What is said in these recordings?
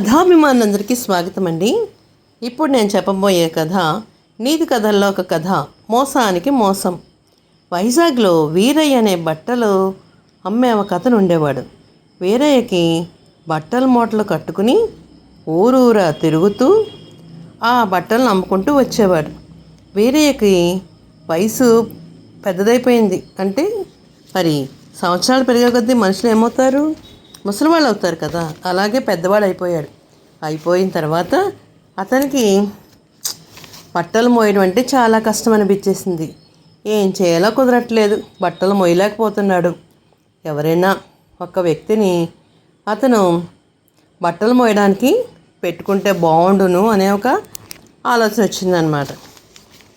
కథాభిమానులందరికీ స్వాగతం అండి ఇప్పుడు నేను చెప్పబోయే కథ నీతి కథల్లో ఒక కథ మోసానికి మోసం. వైజాగ్లో వీరయ్య అనే బట్టలు అమ్మే ఒక అతను ఉండేవాడు. వీరయ్యకి బట్టల మూటలు కట్టుకుని ఊరూరా తిరుగుతూ ఆ బట్టలను అమ్ముకుంటూ వచ్చేవాడు. వీరయ్యకి వయసు పెద్దదైపోయింది. అంటే మరి సంవత్సరాలు పెరిగే కొద్దీ మనుషులు ఏమవుతారు? ముసలివాళ్ళు అవుతారు కదా అలాగే పెద్దవాడు అయిపోయాడు. అయిపోయిన తర్వాత అతనికి బట్టలు మోయడం అంటే చాలా కష్టం అనిపించేసింది. ఏం చేయాలో కుదరట్లేదు బట్టలు మోయలేకపోతున్నాడు. ఎవరైనా ఒక వ్యక్తిని అతను బట్టలు మోయడానికి పెట్టుకుంటే బాగుండును అనే ఒక ఆలోచన వచ్చిందనమాట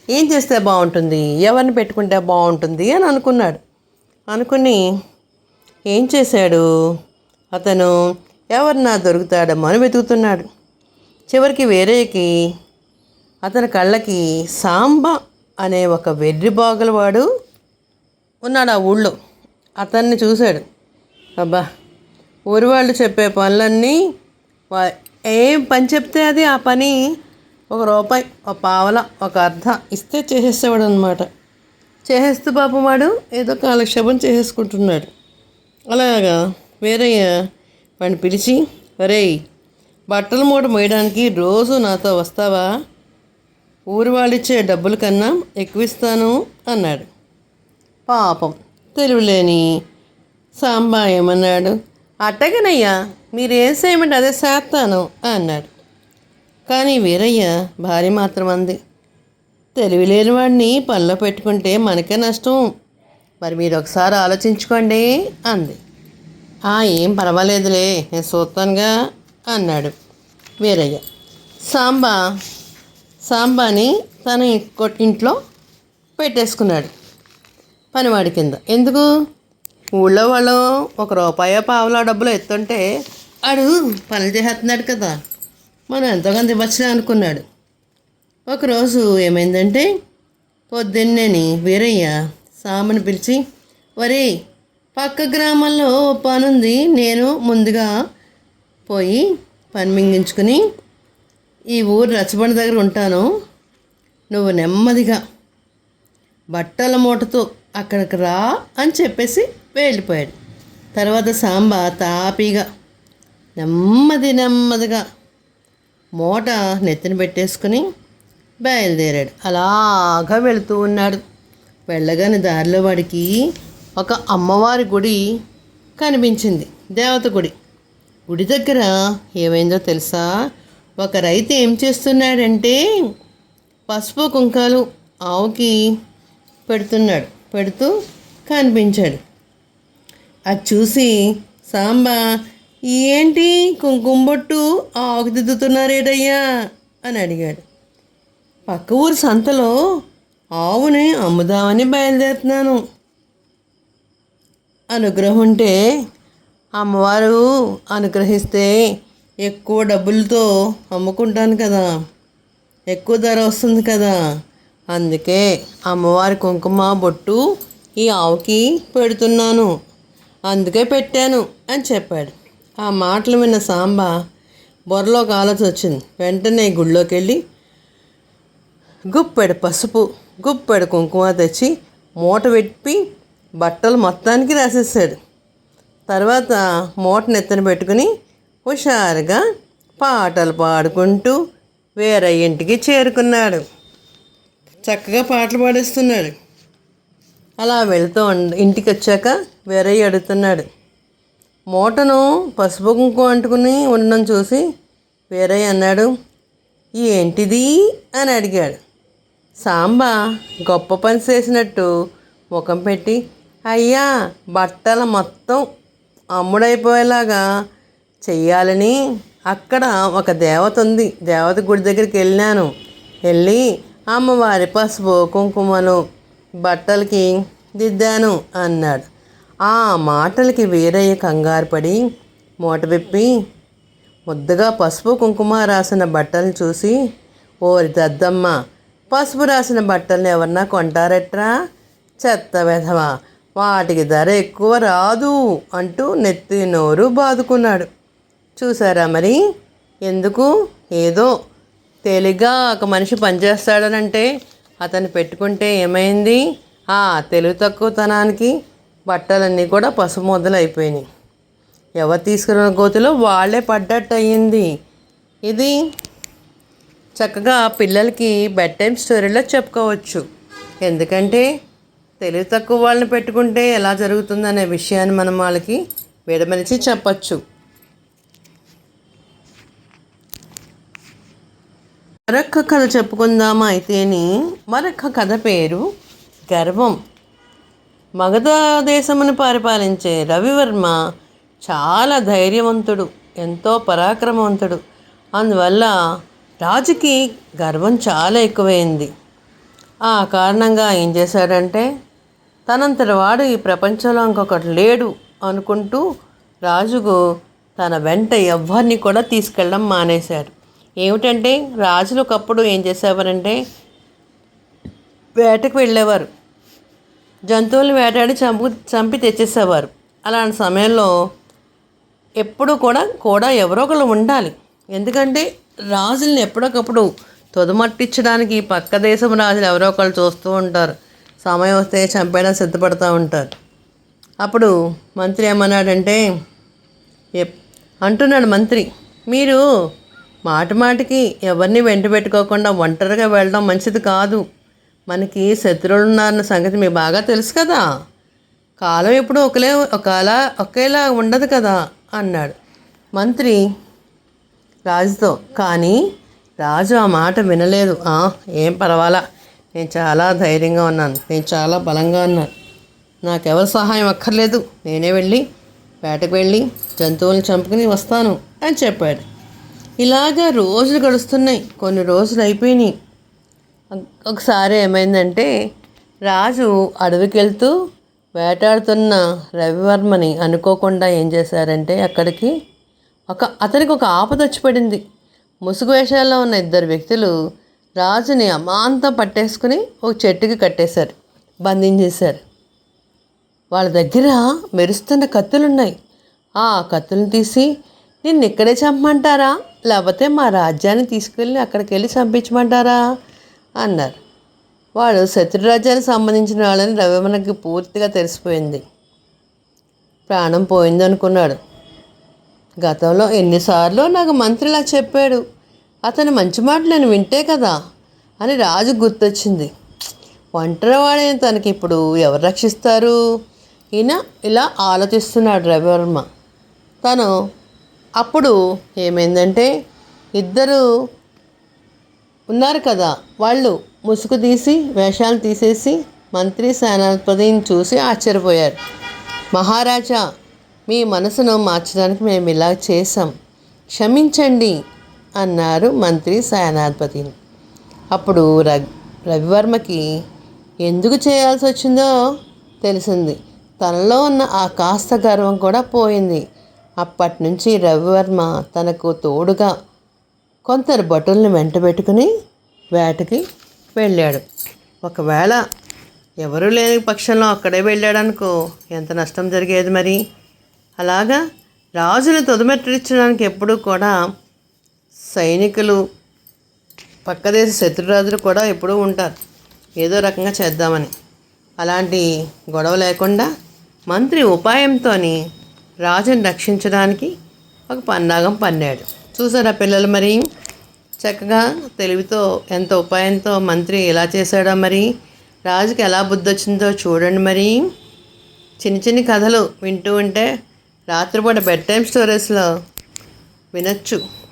ఏం చేస్తే బాగుంటుంది? ఎవరిని పెట్టుకుంటే బాగుంటుంది అని అనుకున్నాడు. అనుకుని ఏం చేశాడు? అతను ఎవరినా దొరుకుతాడేమో అని వెతుకుతున్నాడు. చివరికి వేరేకి అతని కళ్ళకి సాంబ అనే ఒక వెర్రి బాగులవాడు ఉన్నాడు ఆ ఊళ్ళో. అతన్ని చూశాడు. అబ్బా ఊరి వాళ్ళు చెప్పే పనులన్నీ వా- ఏం పని చెప్తే అది? ఆ పని ఒక రూపాయి ఒక పావల ఒక అర్ధ ఇస్తే చేసేసేవాడు అనమాట చేసేస్తూ పాపం వాడు ఏదో కాలక్షేపం చేసేసుకుంటున్నాడు. అలాగా వేరయ్య? వాడిని పిలిచి ఒరేయ్ బట్టల మూట మోయడానికి రోజు నాతో వస్తావా? ఊరి వాళ్ళిచ్చే డబ్బుల కన్నా ఎక్కువిస్తాను అన్నాడు. పాపం తెలివిలేని సాంబా ఏమన్నాడు అట్టగనయ్యా మీరేం చేయమంటే అదే చేస్తాను అన్నాడు. కానీ వీరయ్య భార్య మాత్రం అంది తెలివిలేని వాడిని పనిలో పెట్టుకుంటే మనకే నష్టం. మరి మీరు ఒకసారి ఆలోచించుకోండి అంది. ఏం పర్వాలేదులే నేను చూస్తానుగా అన్నాడు వీరయ్య. సాంబా సాంబాని తన ఇంట్లో పెట్టేసుకున్నాడు పనివాడి కింద. ఎందుకు? ఊళ్ళో వాళ్ళు ఒక రూపాయో పావులా డబ్బులు ఎత్తుంటే ఆడు పనులు చేసేస్తున్నాడు కదా మనం ఎంతో కొంత ఇవ్వచ్చులే అనుకున్నాడు. ఒకరోజు ఏమైందంటే పొద్దున్నేని వీరయ్య సాంబని పిలిచి వరే పక్క గ్రామంలో ఓ పనుంది. నేను ముందుగా పోయి పని మింగించుకుని ఈ ఊరు రచ్చబండ దగ్గర ఉంటాను. నువ్వు నెమ్మదిగా బట్టల మూటతో అక్కడికి రా అని చెప్పేసి వెళ్ళిపోయాడు. తర్వాత సాంబ తాపీగా నెమ్మది నెమ్మదిగా మూట నెత్తిన పెట్టేసుకుని బయలుదేరాడు. అలాగా వెళుతూ ఉన్నాడు. వెళ్ళగానే దారిలో వాడికి ఒక అమ్మవారి గుడి కనిపించింది దేవత గుడి. గుడి దగ్గర ఏమైందో తెలుసా? ఒక రైతు ఏం చేస్తున్నాడంటే పసుపు కుంకాలు ఆవుకి పెడుతున్నాడు పెడుతూ కనిపించాడు. అది చూసి సాంబా ఏంటి కుంకుమ బొట్టు ఆకు దిద్దుతున్నారేటయ్యా? అని అడిగాడు. పక్క ఊరి సంతలో ఆవుని అమ్ముదామని బయలుదేరుతున్నాను. అనుగ్రహం ఉంటే అమ్మవారు అనుగ్రహిస్తే ఎక్కువ డబ్బులతో అమ్ముకుంటాను కదా. ఎక్కువ ధర వస్తుంది కదా. అందుకే అమ్మవారి కుంకుమ బొట్టు ఈ ఆవుకి పెడుతున్నాను. అందుకే పెట్టాను అని చెప్పాడు. ఆ మాటలు విన్న సాంబ బొర్రలో ఆలోచన వచ్చింది. వెంటనే గుళ్ళోకి వెళ్ళి గుప్పెడు పసుపు గుప్పెడు కుంకుమ తెచ్చి మూట పెట్టి బట్టలు మొత్తానికి రాసేసాడు. తర్వాత మూటను ఎత్తన పెట్టుకుని హుషారుగా పాటలు పాడుకుంటూ వేరే ఇంటికి చేరుకున్నాడు. చక్కగా పాటలు పాడేస్తున్నాడు. అలా వెళుతూ ఇంటికి వచ్చాక వేరే అడుగుతున్నాడు. మూటను పసుపు కుంకుమ అంటుకుని ఉండడం చూసి వేరే అన్నాడు ఏంటిది? అని అడిగాడు. సాంబ గొప్ప పని చేసినట్టు ముఖం పెట్టి అయ్యా బట్టల మొత్తం అమ్ముడైపోయేలాగా చెయ్యాలని అక్కడ ఒక దేవత ఉంది. దేవత గుడి దగ్గరికి వెళ్ళాను వెళ్ళి అమ్మవారి పసుపు కుంకుమను బట్టలకి దిద్దాను అన్నాడు. ఆ మాటలకి వీరయ్య కంగారు పడి మూట విప్పి ముద్దగా పసుపు కుంకుమ రాసిన బట్టలు చూసి ఓరి దద్దమ్మ పసుపు రాసిన బట్టలను ఎవరన్నా కొంటారట్రా? చెత్త విధవా వాటికి ధర ఎక్కువ రాదు అంటూ నెత్తి నోరు బాదుకున్నాడు. చూసారా మరి? ఎందుకు? ఏదో తేలిగ్గా ఒక మనిషి పనిచేస్తాడనంటే అతను పెట్టుకుంటే ఏమైంది? ఆ తెలివి తక్కువతనానికి బట్టలన్నీ కూడా పసుపు మొదలు అయిపోయినాయి ఎవరు తీసుకున్న గోతిలో వాళ్ళే పడ్డట్టు అయ్యింది ఇది చక్కగా పిల్లలకి బెడ్ టైం స్టోరీలో చెప్పుకోవచ్చు. ఎందుకంటే తెలివి తక్కువ వాళ్ళని పెట్టుకుంటే ఎలా జరుగుతుందనే విషయాన్ని మనం వాళ్ళకి విడమరిచి చెప్పచ్చు. మరొక కథ చెప్పుకుందామా అయితేని మరొక కథ పేరు గర్వం. మగధ దేశమును పరిపాలించే రవివర్మ చాలా ధైర్యవంతుడు ఎంతో పరాక్రమవంతుడు. అందువల్ల రాజుకి గర్వం చాలా ఎక్కువైంది. ఆ కారణంగా ఏం చేశాడంటే తనంతటి వాడు ఈ ప్రపంచంలో ఇంకొకటి లేడు అనుకుంటూ రాజుకు తన వెంట ఎవ్వరిని కూడా తీసుకెళ్ళడం మానేశాడు ఏమిటంటే రాజులు ఒకప్పుడు ఏం చేసేవారంటే వేటకు వెళ్ళేవారు. జంతువులను వేటాడి చంపు చంపి తెచ్చేసేవారు. అలాంటి సమయంలో ఎప్పుడు కూడా కూడా ఎవరో ఒకరు ఉండాలి. ఎందుకంటే రాజుల్ని ఎప్పటికప్పుడు తొదమట్టించడానికి పక్క దేశం రాజులు ఎవరో ఒకరు చూస్తూ ఉంటారు. సమయం వస్తే చంపేయడం సిద్ధపడుతూ ఉంటారు. అప్పుడు మంత్రి ఏమన్నాడంటే ఎప్- అంటున్నాడు మంత్రి మీరు మాటి మాటికి ఎవరిని వెంట పెట్టుకోకుండా ఒంటరిగా వెళ్ళడం మంచిది కాదు. మనకి శత్రువులు ఉన్నారన్న సంగతి మీకు బాగా తెలుసు కదా. కాలం ఎప్పుడు ఒకలే ఒకలా ఒకేలా ఉండదు కదా అన్నాడు. మంత్రి రాజుతో కానీ రాజు ఆ మాట వినలేదు. ఏం పర్వాలా? నేను చాలా ధైర్యంగా ఉన్నాను. నేను చాలా బలంగా ఉన్నాను. నాకెవరి సహాయం అక్కర్లేదు. నేనే వెళ్ళి వేటకు వెళ్ళి జంతువులను చంపుకుని వస్తాను అని చెప్పాడు. ఇలాగా రోజులు గడుస్తున్నాయి. కొన్ని రోజులు అయిపోయినాయి. ఒకసారి ఏమైందంటే రాజు అడవికి వెళ్తూ వేటాడుతున్న రవివర్మని అనుకోకుండా ఏం చేశారంటే అక్కడికి ఒక అతనికి ఒక ఆపద వచ్చి పడింది. ముసుగు వేషాల్లో ఉన్న ఇద్దరు వ్యక్తులు రాజుని అమాంతం పట్టేసుకుని ఒక చెట్టుకి కట్టేశారు. బంధించేశారు. వాళ్ళ దగ్గర మెరుస్తున్న కత్తులు ఉన్నాయి ఆ కత్తులను తీసి నిన్ను ఇక్కడే చంపమంటారా? లేకపోతే మా రాజ్యాన్ని తీసుకెళ్ళి అక్కడికి వెళ్ళి చంపించమంటారా? అన్నారు. వాడు శత్రురాజ్యానికి సంబంధించిన వాళ్ళని రవిమనకి పూర్తిగా తెలిసిపోయింది. ప్రాణం పోయిందనుకున్నాడు. గతంలో ఎన్నిసార్లు నాకు మంత్రిలా చెప్పాడు. అతని మంచి మాటలను వింటే కదా అని రాజు గుర్తొచ్చింది. ఒంటరివాడైన తనకి ఇప్పుడు ఎవరు రక్షిస్తారు? ఈయన ఇలా ఆలోచిస్తున్నాడు రవివర్మ. తను అప్పుడు ఏమైందంటే ఇద్దరు ఉన్నారు కదా వాళ్ళు ముసుగు తీసి వేషాలు తీసేసి మంత్రి సేనాధిపతిని చూసి ఆశ్చర్యపోయారు. మహారాజా మీ మనసును మార్చడానికి మేము ఇలా చేశాం. క్షమించండి అన్నారు మంత్రి సేనాధిపతిని అప్పుడు రవి రవివర్మకి ఎందుకు చేయాల్సి వచ్చిందో తెలిసింది. తనలో ఉన్న ఆ కాస్త గర్వం కూడా పోయింది. అప్పటి నుంచి రవివర్మ తనకు తోడుగా కొందరు భటుల్ని వెంట పెట్టుకుని వేటకి వెళ్ళాడు. ఒకవేళ ఎవరూ లేని పక్షంలో అక్కడే వెళ్ళాడనుకో ఎంత నష్టం జరిగేది మరి? అలాగా రాజుని తొదమెట్టించడానికి ఎప్పుడూ కూడా సైనికులు పక్కదేశ శత్రురాజులు కూడా ఎప్పుడూ ఉంటారు. ఏదో రకంగా చేద్దామని. అలాంటి గొడవ లేకుండా మంత్రి ఉపాయంతో రాజుని రక్షించడానికి ఒక పన్నాగం పన్నాడు. చూసారా పిల్లలు మరి? చక్కగా తెలివితో ఎంత ఉపాయంతో మంత్రి ఎలా చేశాడో మరి? రాజుకి ఎలా బుద్ధి వచ్చిందో చూడండి మరి. చిన్న చిన్న కథలు వింటూ ఉంటే రాత్రిపూట బెడ్ టైం స్టోరీస్లో వినొచ్చు.